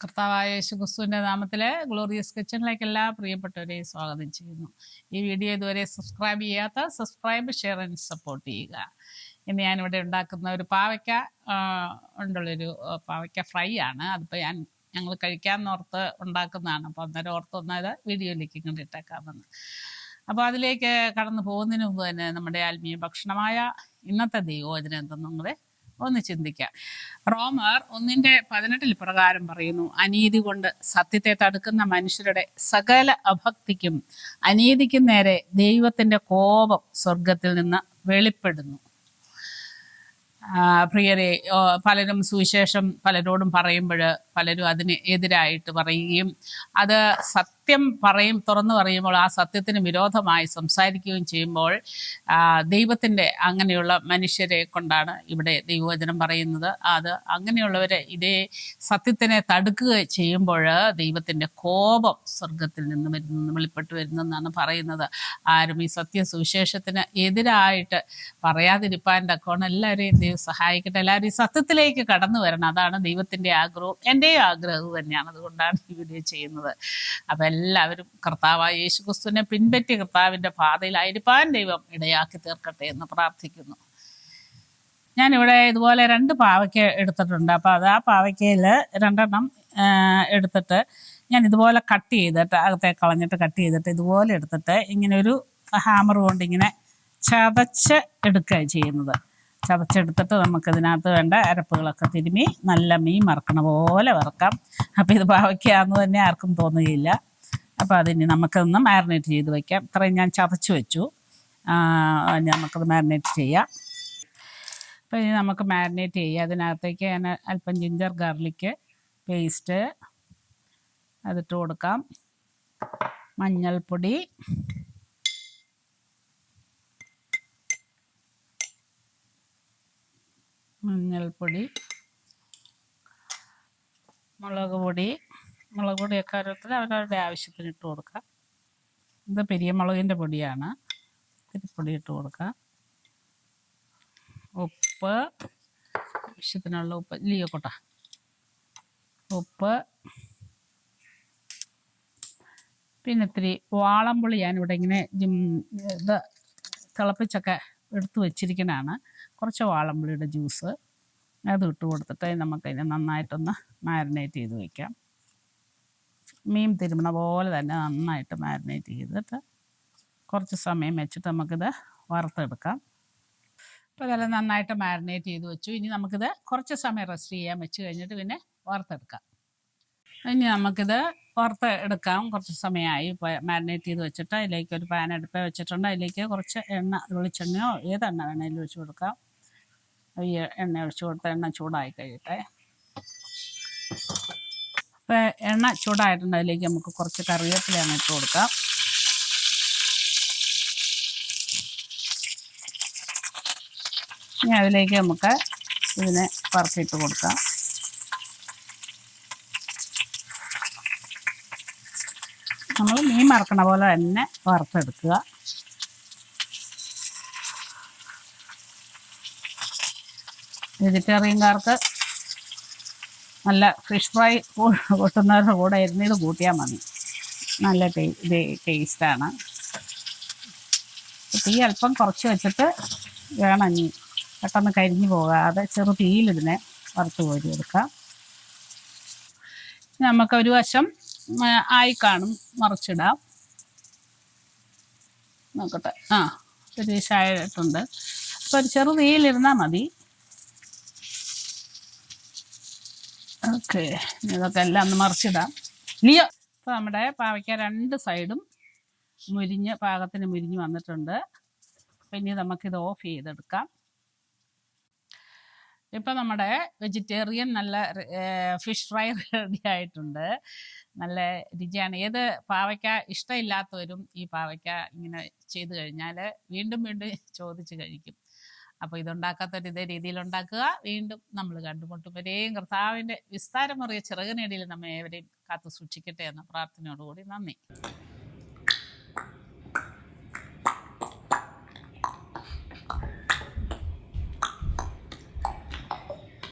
കർത്താവായ യേശു ക്രിസ്തുവിന്റെ നാമത്തിലെ ഗ്ലോറിയസ് കിച്ചണിലേക്ക് എല്ലാ പ്രിയപ്പെട്ടവരെയും സ്വാഗതം ചെയ്യുന്നു. ഈ വീഡിയോ ഇതുവരെ സബ്സ്ക്രൈബ് ചെയ്യാത്ത സബ്സ്ക്രൈബ് ഷെയർ ആൻഡ് സപ്പോർട്ട് ചെയ്യുക. ഇന്ന് ഞാനിവിടെ ഉണ്ടാക്കുന്ന ഒരു പാവയ്ക്ക ഉണ്ടുള്ളൊരു പാവയ്ക്ക ഫ്രൈ ആണ്. അതിപ്പോൾ ഞാൻ ഞങ്ങൾ കഴിക്കാൻ ഓർത്ത് ഉണ്ടാക്കുന്നതാണ്. അപ്പോൾ അന്നേരം ഓർത്ത് ഒന്നത് വീഡിയോയിലേക്ക് ഇങ്ങോട്ട് ഇട്ടേക്കാമെന്ന്. അപ്പോൾ അതിലേക്ക് കടന്നു പോകുന്നതിന് മുമ്പ് തന്നെ നമ്മുടെ ആത്മീയ ഭക്ഷണമായ ഇന്നത്തെ ദൈവവചനം എന്തെന്നും കൂടെ ഒന്ന് ചിന്തിക്കാം. റോമർ ഒന്നിന്റെ പതിനെട്ടിൽ പ്രകാരം പറയുന്നു അനീതി കൊണ്ട് സത്യത്തെ തടുക്കുന്ന മനുഷ്യരുടെ സകല അഭക്തിക്കും അനീതിക്കും നേരെ ദൈവത്തിന്റെ കോപം സ്വർഗത്തിൽ നിന്ന് വെളിപ്പെടുന്നു. പ്രിയരെ പലരും സുവിശേഷം പലരോടും പറയുമ്പോൾ പലരും അതിന് എതിരായിട്ട് പറയുകയും അത് സത്യം പറയും തുറന്നു പറയുമ്പോൾ ആ സത്യത്തിന് വിരോധമായി സംസാരിക്കുകയും ചെയ്യുമ്പോൾ ദൈവത്തിന്റെ അങ്ങനെയുള്ള മനുഷ്യരെ കൊണ്ടാണ് ഇവിടെ ദൈവവചനം പറയുന്നത്. അത് അങ്ങനെയുള്ളവരെ ഇതേ സത്യത്തിനെ തടുക്കുക ചെയ്യുമ്പോൾ ദൈവത്തിന്റെ കോപം സ്വർഗത്തിൽ നിന്ന് വരുന്നു വെളിപ്പെട്ട് വരുന്നെന്നാണ് പറയുന്നത്. ആരും ഈ സത്യ സുവിശേഷത്തിന് എതിരായിട്ട് പറയാതിരിപ്പാൻ തക്കോണം എല്ലാവരെയും ദൈവം സഹായിക്കട്ടെ. എല്ലാവരും ഈ സത്യത്തിലേക്ക് കടന്നു വരണം. അതാണ് ദൈവത്തിന്റെ ആഗ്രഹവും എന്റെയും ആഗ്രഹവും തന്നെയാണ്. അതുകൊണ്ടാണ് ഈ വീഡിയോ ചെയ്യുന്നത്. അപ്പം എല്ലാവരും കർത്താവായ യേശു ക്രിസ്തുവിനെ പിൻപറ്റി കർത്താവിന്റെ പാതയിലായിരിക്കാൻ ദൈവം ഇടയാക്കി തീർക്കട്ടെ എന്ന് പ്രാർത്ഥിക്കുന്നു. ഞാനിവിടെ ഇതുപോലെ രണ്ട് പാവയ്ക്ക എടുത്തിട്ടുണ്ട്. അപ്പോൾ അത് ആ പാവയ്ക്കയിൽ രണ്ടെണ്ണം എടുത്തിട്ട് ഞാൻ ഇതുപോലെ കട്ട് ചെയ്തിട്ട് അകത്തെ കളഞ്ഞിട്ട് കട്ട് ചെയ്തിട്ട് ഇതുപോലെ എടുത്തിട്ട് ഇങ്ങനെ ഒരു ഹാമർ കൊണ്ട് ഇങ്ങനെ ചതച്ച് എടുക്കുക ചെയ്യുന്നത്. ചതച്ചെടുത്തിട്ട് നമുക്കിതിനകത്ത് വേണ്ട അരപ്പുകളൊക്കെ തിരുമ്മി നല്ല മീൻ വറക്കണ പോലെ വറക്കാം. അപ്പോൾ ഇത് പാവയ്ക്കാന്ന് തന്നെ ആർക്കും തോന്നുകയില്ല. അപ്പോൾ അതിന് നമുക്കൊന്ന് മാരിനേറ്റ് ചെയ്ത് വയ്ക്കാം ഇത്രയും ഞാൻ ചതച്ച് വെച്ചു. നമുക്കത് മാരിനേറ്റ് ചെയ്യാം. അപ്പോൾ ഇനി നമുക്ക് മാരിനേറ്റ് ചെയ്യാം. അതിനകത്തേക്ക് ഞാൻ അല്പം ജിഞ്ചർ ഗാർലിക്ക് പേസ്റ്റ് അതിട്ട് കൊടുക്കാം. മഞ്ഞൾപ്പൊടി. മഞ്ഞൾപ്പൊടി. മുളക് പൊടി. മുളക് പൊടിയൊക്കെ ഓരോരുത്തർ അവരവരുടെ ആവശ്യത്തിന് ഇട്ട് കൊടുക്കുക ഇത് പെരിയ മുളകിന്റെ പൊടിയാണ്. ഇത്തിരി പൊടി ഇട്ട് കൊടുക്കുക ഉപ്പ് ആവശ്യത്തിനുള്ള ഉപ്പ് ലിയോക്കോട്ട ഉപ്പ്. പിന്നെ ഇത്തിരി വാളംപുളി ഞാനിവിടെ ഇങ്ങനെ ഇത് തിളപ്പിച്ചൊക്കെ എടുത്ത് വെച്ചിരിക്കണതാണ്. കുറച്ച് വാളംപുളിയുടെ ജ്യൂസ്. അത് ഇട്ട് കൊടുത്തിട്ട് നമുക്കതിനെ നന്നായിട്ടൊന്ന് മാരിനേറ്റ് ചെയ്ത് വയ്ക്കാം മീൻ തിരുമണ പോലെ തന്നെ നന്നായിട്ട് മാരിനേറ്റ് ചെയ്തിട്ട് കുറച്ച് സമയം വെച്ചിട്ട് നമുക്കിത് വറുത്തെടുക്കാം. അപ്പോൾ ഇതെല്ലാം നന്നായിട്ട് മാരിനേറ്റ് ചെയ്ത് വെച്ചു. ഇനി നമുക്കിത് കുറച്ച് സമയം റെസ്റ്റ് ചെയ്യാൻ വെച്ച് കഴിഞ്ഞിട്ട് പിന്നെ വറുത്തെടുക്കാം. ഇനി നമുക്കിത് വറുത്ത് എടുക്കാം. കുറച്ച് സമയമായി മാരിനേറ്റ് ചെയ്ത് വെച്ചിട്ട് അതിലേക്ക് ഒരു പാൻ അടുപ്പ് വെച്ചിട്ടുണ്ട്. അതിലേക്ക് കുറച്ച് എണ്ണ വെളിച്ചെണ്ണയോ ഏത് എണ്ണ വേണേലും ഒഴിച്ച് കൊടുക്കാം. ഈ എണ്ണ ഒഴിച്ചു കൊടുത്ത എണ്ണ ചൂടായി കഴിയട്ടെ. അപ്പോൾ എണ്ണ ചൂടായിട്ടുണ്ട്. അതിലേക്ക് നമുക്ക് കുറച്ച് കറിവേപ്പിലയാണ് ഇട്ട് കൊടുക്കാം. ഇനി അതിലേക്ക് നമുക്ക് ഇതിനെ വറുത്തിട്ട് കൊടുക്കാം. നമ്മൾ മീൻ മറക്കണ പോലെ തന്നെ വറുത്തെടുക്കുക. വെജിറ്റേറിയൻകാർക്ക് നല്ല ഫിഷ് ഫ്രൈ കൂട്ടുന്നവരുടെ കൂടെ ഇരുന്ന് ഇത് കൂട്ടിയാൽ മതി. നല്ല ടേസ്റ്റാണ്. തീ അല്പം കുറച്ച് വെച്ചിട്ട് വേണം ഇനി പെട്ടെന്ന് കരിഞ്ഞു പോകാതെ ചെറു തീയിലിതിനെ വറുത്ത് കോരി എടുക്കാം. ഇനി നമുക്ക് ഒരു വശം ആയി കാണും മറിച്ചിടാം. നോക്കട്ടെ. ആ ഒരു ആയിട്ടുണ്ട് അപ്പോൾ ഒരു ചെറു തീയിലിരുന്നാൽ മതി. ഓക്കെ. ഇതൊക്കെ എല്ലാം ഒന്ന് മറിച്ചിടാം. ലിയോ ഇപ്പോൾ നമ്മുടെ പാവയ്ക്ക രണ്ട് സൈഡും മുരിഞ്ഞ് പാകത്തിന് മുരിഞ്ഞ് വന്നിട്ടുണ്ട്. പിന്നെ നമുക്കിത് ഓഫ് ചെയ്തെടുക്കാം. ഇപ്പം നമ്മുടെ വെജിറ്റേറിയൻ നല്ല ഫിഷ് ഫ്രൈ റെഡി ആയിട്ടുണ്ട്. നല്ല രുചിയാണ്. ഏത് പാവയ്ക്ക ഇഷ്ടമില്ലാത്തവരും ഈ പാവയ്ക്ക ഇങ്ങനെ ചെയ്തു കഴിഞ്ഞാൽ വീണ്ടും വീണ്ടും ചോദിച്ച് കഴിക്കും. അപ്പോൾ ഇതുണ്ടാക്കാത്തൊരു ഇതേ രീതിയിൽ ഉണ്ടാക്കുക വീണ്ടും നമ്മൾ കണ്ടുമുട്ടും. വരെയും കർത്താവിന്റെ വിസ്താരമറിയ ചെറുകനേടിയിൽ നമ്മെ ഏവരെയും കാത്തു സൂക്ഷിക്കട്ടെ എന്ന പ്രാർത്ഥനയോടുകൂടി നന്ദി.